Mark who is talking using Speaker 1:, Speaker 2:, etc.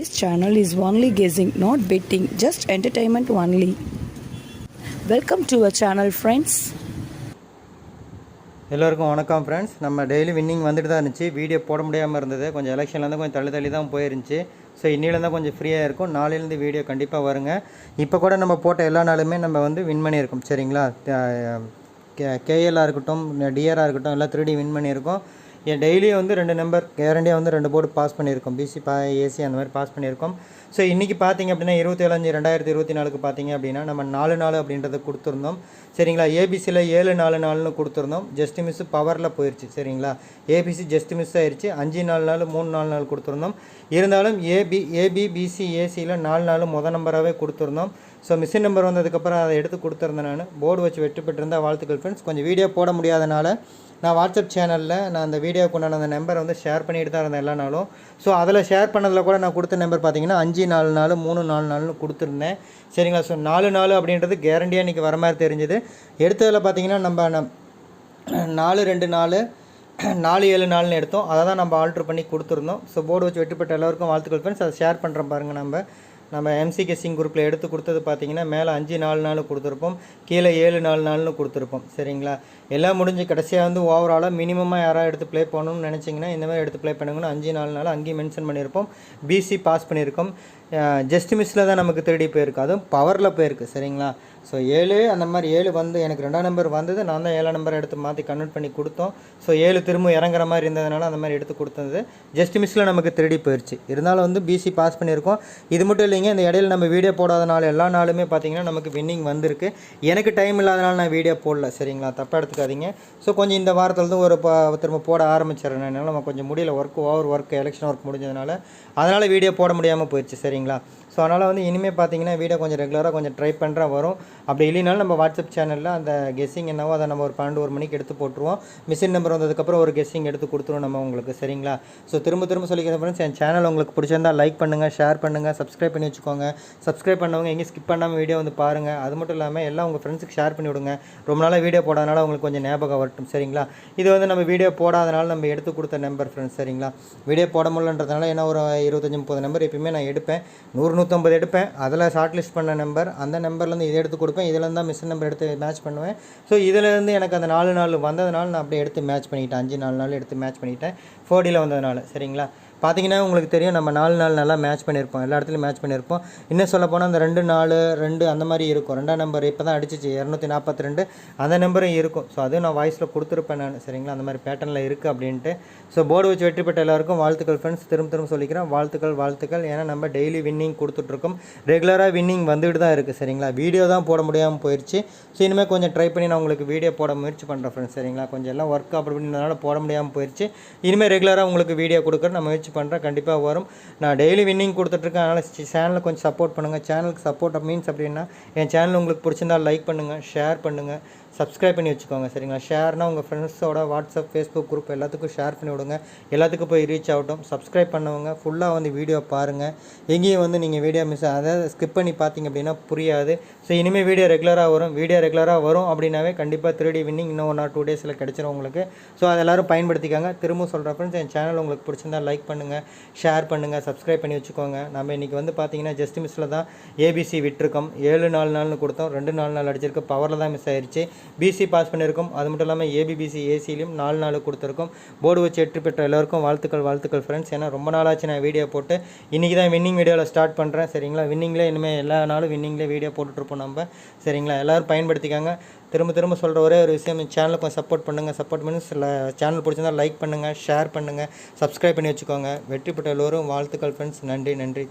Speaker 1: This channel is only guessing, not betting, just entertainment only. Welcome to our channel friends
Speaker 2: எல்லோருக்கும் வணக்கம் friends நம்ம daily winning வந்துட்டு தான் இருந்துச்சு. வீடியோ போட முடியாமல் இருந்தது. கொஞ்சம் எலெக்ஷன்லேருந்து கொஞ்சம் தள்ளி தள்ளி தான் போயிருந்துச்சு ஸோ இன்னிலேருந்து கொஞ்சம் ஃப்ரீயாக இருக்கும். நாளையிலேருந்து வீடியோ கண்டிப்பாக வருங்க. இப்போ கூட நம்ம போட்ட எல்லா நாளுமே நம்ம வந்து வின் பண்ணியிருக்கோம். சரிங்களா? கே கேஎல்லாக இருக்கட்டும் டிஆராக இருக்கட்டும் எல்லாம் த்ரீ டி வின் பண்ணியிருக்கோம். என் டெய்லியும் வந்து ரெண்டு நம்பர் கேரண்டியாக வந்து ரெண்டு போர்டு பாஸ் பண்ணியிருக்கோம். பிசி பா ஏசி அந்த மாதிரி பாஸ் பண்ணியிருக்கோம். ஸோ இன்றைக்கி பார்த்தீங்க அப்படின்னா இருபத்தேழு அஞ்சு ரெண்டாயிரத்தி இருபத்தி நாலுக்கு பார்த்தீங்க அப்படின்னா நம்ம நாலு நாலு அப்படின்றத கொடுத்துருந்தோம். சரிங்களா? ஏபிசியில் ஏழு நாலு நாலுன்னு கொடுத்துருந்தோம். ஜஸ்ட் மிஸ் பவரில் போயிடுச்சு சரிங்களா? ஏபிசி ஜஸ்ட் மிஸ் ஆயிடுச்சு அஞ்சு நாலு நாள் மூணு நாலு நாள் கொடுத்துருந்தோம். இருந்தாலும் ஏபி ஏபி பிசி ஏசியில் நாலு நாள் முத நம்பராகவே கொடுத்துருந்தோம். ஸோ மிஷின் நம்பர் வந்ததுக்கப்புறம் அதை எடுத்து கொடுத்துருந்தேன் நான். போர்டு வச்சு வெற்றி பெற்றிருந்தால் வாழ்த்துக்கள் ஃப்ரெண்ட்ஸ் கொஞ்சம் வீடியோ போட முடியாதனால நான் வாட்ஸ்அப் சேனலில் நான் அந்த வீடியோக்கு உண்டான அந்த நம்பரை வந்து ஷேர் பண்ணிட்டு தான் இருந்தேன் எல்லா நாளும். ஸோ அதில் ஷேர் பண்ணதில் கூட நான் கொடுத்த நம்பர் பார்த்தீங்கன்னா அஞ்சு நாலு நாலு மூணு நாலு நாலுன்னு கொடுத்துருந்தேன். சரிங்களா? ஸோ நாலு நாலு அப்படின்றது கேரண்டியாக இன்றைக்கி வர மாதிரி தெரிஞ்சுது. எடுத்ததில் பார்த்தீங்கன்னா நம்ம நாலு ரெண்டு நாலு நாலு ஏழு நாலுன்னு எடுத்தோம். அதை தான் நம்ம ஆல்ட்ரு பண்ணி கொடுத்துருந்தோம். ஸோ போர்டு வச்சு வெட்டிப்பட்ட எல்லாருக்கும் வாழ்த்துக்கள் ஃப்ரெண்ட்ஸ் அதை ஷேர் பண்ணுறோம் பாருங்கள் நம்ம. நம்ம எம்சிகேசிங் குரூப்பில் எடுத்து கொடுத்தது பார்த்தீங்கன்னா மேலே அஞ்சு நாலு நாள் கொடுத்துருப்போம். கீழே ஏழு நாலு நாள்னு கொடுத்துருப்போம். சரிங்களா? எல்லாம் முடிஞ்சு கடைசியாக வந்து ஓவராலாக மினிமமாக யாராவது எடுத்து ப்ளே பண்ணணும்னு நினச்சிங்கன்னா இந்த மாதிரி எடுத்து ப்ளே பண்ணுங்கன்னு அஞ்சு நாலு நாள் அங்கேயும் மென்ஷன் பண்ணியிருப்போம். பிசி பாஸ் பண்ணியிருக்கோம். ஜஸ்ட் மிஸ்ஸில் தான் நமக்கு திருடி போயிருக்கு. அதுவும் பவரில் போயிருக்கு. சரிங்களா? ஸோ ஏழு அந்த மாதிரி ஏழு வந்து எனக்கு ரெண்டாம் நம்பர் வந்தது. நான் தான் ஏழாம் நம்பர் எடுத்து மாற்றி கன்வெர்ட் பண்ணி கொடுத்தோம். ஸோ ஏழு திரும்ப இறங்குற மாதிரி இருந்ததுனால அந்த மாதிரி எடுத்து கொடுத்தது. ஜஸ்ட் மிஸ்ஸில் நமக்கு திருடி போயிடுச்சு இருந்தாலும் வந்து பிசி பாஸ் பண்ணியிருக்கோம். இது மட்டும் இல்லைங்க இந்த இடையில நம்ம வீடியோ போடாத நாள் எல்லா நாளுமே பார்த்தீங்கன்னா நமக்கு வின்னிங் வந்திருக்கு. எனக்கு டைம் இல்லாதனால நான் வீடியோ போடல சரிங்களா? தப்பாக எடுத்துக்காதீங்க. ஸோ கொஞ்சம் இந்த வாரத்தில் இருந்து ஒரு திரும்ப போட ஆரம்பிச்சிடறேன் என்னால் நம்ம கொஞ்சம் முடியல work over work election work முடிஞ்சதுனால. அதனால் வீடியோ போட முடியாமல் போயிடுச்சு சரிங்களா? ஸோ அதனால் வந்து இனிமேல் பார்த்தீங்கன்னா வீடியோ கொஞ்சம் ரெகுலராக கொஞ்சம் ட்ரை பண்ணுறா வரும். அப்படி இல்லைனாலும் நம்ம வாட்ஸ்அப் சேனலில் அந்த கெஸ்ஸிங் என்னவோ அதை நம்ம ஒரு பன்னெண்டு ஒரு மணிக்கு எடுத்து போட்டுருவோம். மிஷின் நம்பர் வந்ததுக்கப்புறம் ஒரு கெஸ்ஸிங் எடுத்து கொடுத்துருவோம் நம்ம உங்களுக்கு சரிங்களா? ஸோ திரும்ப திரும்ப சொல்லிக்கிறேன் ஃப்ரெண்ட்ஸ் என் சேனல் உங்களுக்கு பிடிச்சிருந்தா லைக் பண்ணுங்கள் ஷேர் பண்ணுங்கள் சப்ஸ்கிரைப் பண்ணி வச்சுக்கோங்க. சப்ஸ்கிரைப் பண்ணவங்க எங்கேயும் ஸ்கிப் பண்ணாமல் வீடியோ வந்து பாருங்கள் அது மட்டும் இல்லாமல் எல்லாம் உங்கள் ஃப்ரெண்ட்ஸுக்கு ஷேர் பண்ணி விடுங்க. ரொம்ப நாளாக வீடியோ போடாதனால உங்களுக்கு கொஞ்சம் ஞாபகம் வரட்டும் சரிங்களா? இது வந்து நம்ம வீடியோ போடாதனால நம்ம எடுத்து கொடுத்த நம்பர் ஃப்ரெண்ட்ஸ் சரிங்களா? வீடியோ போட முடியலன்றதுனால ஏன்னா ஒரு இருபத்தஞ்சி முப்பது நம்பர் எப்பயுமே நான் எடுப்பேன். நூறு நூற்றம்பது எடுப்பேன். அதில் ஷார்ட் லிஸ்ட் பண்ண நம்பர் அந்த நம்பர்லேருந்து இதை எடுத்து கொடுப்பேன். இதில் தான் மிஸ் நம்பர் எடுத்து மேட்ச் பண்ணுவேன். ஸோ இதிலேருந்து எனக்கு அந்த நாலு நாள் வந்ததுனால நான் அப்படியே எடுத்து மேட்ச் பண்ணிட்டேன் அஞ்சு நாலு நாள் எடுத்து மேட்ச் பண்ணிட்டேன் ஃபோர்டியில் வந்ததுனால சரிங்களா? பார்த்தீங்கன்னா உங்களுக்கு தெரியும் நம்ம நாலு நாள் நல்லா மேட்ச் பண்ணியிருப்போம். எல்லா இடத்துலையும் மேட்ச் பண்ணியிருப்போம். இன்னும் சொல்ல போனால் அந்த ரெண்டு நாலு ரெண்டு அந்த மாதிரி இருக்கும். ரெண்டாம் நம்பர் இப்போ தான் அடிச்சிச்சு. இரநூத்தி நாற்பத்தி ரெண்டு அந்த நம்பரும் இருக்கும். ஸோ அதுவும் நான் வாய்ஸில் கொடுத்துருப்பேன் நான். சரிங்களா? அந்த மாதிரி பேட்டர்னில் இருக்குது அப்படின்ட்டு. ஸோ போர்டு வச்சு வெற்றி பெற்ற எல்லாருக்கும் வாழ்த்துக்கள் ஃப்ரெண்ட்ஸ் திரும்ப திரும்ப சொல்லிக்கிறேன். வாழ்த்துக்கள் வாழ்த்துக்கள். ஏன்னா நம்ம டெய்லி வின்னிங் கொடுத்துட்ருக்கோம். ரெகுலராக வின்னிங் வந்துட்டு தான் இருக்குது சரிங்களா? வீடியோ தான் போட முடியாமல் போயிடுச்சு ஸோ இனிமேல் கொஞ்சம் ட்ரை பண்ணி நான் உங்களுக்கு வீடியோ போட முயற்சி பண்ணுறேன் ஃப்ரெண்ட்ஸ் சரிங்களா? கொஞ்சம் எல்லாம் ஒர்க் அப்படி போட முடியாமல் போயிடுச்சு இனிமேல் ரெகுலராக உங்களுக்கு வீடியோ கொடுக்குற நான் முயற்சி பண்ணுறேன் கண்டிப்பாக வரும். நான் டெய்லி வின்னிங் கொடுத்துட்ருக்கேன். அதனால் சேனலை கொஞ்சம் சப்போர்ட் பண்ணுங்கள் சேனலுக்கு சப்போர்ட் மீன்ஸ் அப்படின்னா என் சேனல் உங்களுக்கு பிடிச்சிருந்தா லைக் பண்ணுங்கள் ஷேர் பண்ணுங்கள் சப்ஸ்கிரைப் பண்ணி வச்சுக்கோங்க சரிங்களா? ஷேர்னா உங்கள் ஃப்ரெண்ட்ஸோட வாட்ஸ்அப் ஃபேஸ்புக் குரூப் எல்லாத்துக்கும் ஷேர் பண்ணி விடுங்க. எல்லாத்துக்கும் போய் ரீச் ஆகட்டும். சப்ஸ்கிரைப் பண்ணவங்க ஃபுல்லாக வந்து வீடியோ பாருங்கள் எங்கேயும் வந்து நீங்கள் வீடியோ மிஸ் அதாவது ஸ்கிப் பண்ணி பார்த்தீங்க அப்படின்னா புரியாது. ஸோ இனிமேல் வீடியோ ரெகுலராக வரும். வீடியோ ரெகுலராக வரும் அப்படின்னாவே கண்டிப்பாக த்ரீ டி வின்னிங் இன்னும் ஒன் ஆர் டூ டேஸில் கிடச்சிரும் உங்களுக்கு. ஸோ அதை எல்லோரும் பயன்படுத்திக்காங்க. திரும்ப சொல்கிற ஃப்ரெண்ட்ஸ் என் சேனல் உங்களுக்கு பிடிச்சிருந்தா லைக் பண்ணுங்கள் ஷேர் பண்ணுங்கள் சப்ஸ்கிரைப் பண்ணி வச்சுக்கோங்க. நம்ம இன்றைக்கி வந்து பார்த்தீங்கன்னா ஜஸ்ட் மிஸ்ஸில் தான் ஏபிசி விட்டுருக்கோம். ஏழு நாலு நாள்னு கொடுத்தோம். ரெண்டு நாலு நாள் அடிச்சிருக்கு. பவரில் தான் மிஸ் ஆயிடுச்சு பிசி பாஸ் பண்ணியிருக்கோம். அது மட்டும் இல்லாமல் ஏபிபிசி ஏசிலையும் நாலு நாள் கொடுத்துருக்கோம். போர்டு வச்சு வெற்றி பெற்ற எல்லாருக்கும் வாழ்த்துக்கள் வாழ்த்துக்கள் ஃப்ரெண்ட்ஸ் ஏன்னா ரொம்ப நாளாச்சு நான் வீடியோ போட்டு. இன்றைக்கி தான் வின்னிங் வீடியோவில் ஸ்டார்ட் பண்ணுறேன் சரிங்களா? வின்னிங்லேயே இனிமேல் எல்லா நாளும் வின்னிங்லேயே வீடியோ போட்டுட்ருப்போம் நம்ம. சரிங்களா? எல்லோரும் பயன்படுத்திக்காங்க. திரும்ப திரும்ப சொல்கிற ஒரே ஒரு விஷயம் சேனலுக்கு கொஞ்சம் சப்போர்ட் பண்ணுங்கள் சப்போர்ட் பண்ணி சில சேனல் பிடிச்சிருந்தா லைக் பண்ணுங்கள் ஷேர் பண்ணுங்கள் சப்ஸ்கிரைப் பண்ணி வச்சுக்கோங்க. வெற்றி பெற்ற எல்லோரும் வாழ்த்துக்கள் ஃப்ரெண்ட்ஸ் நன்றி நன்றி.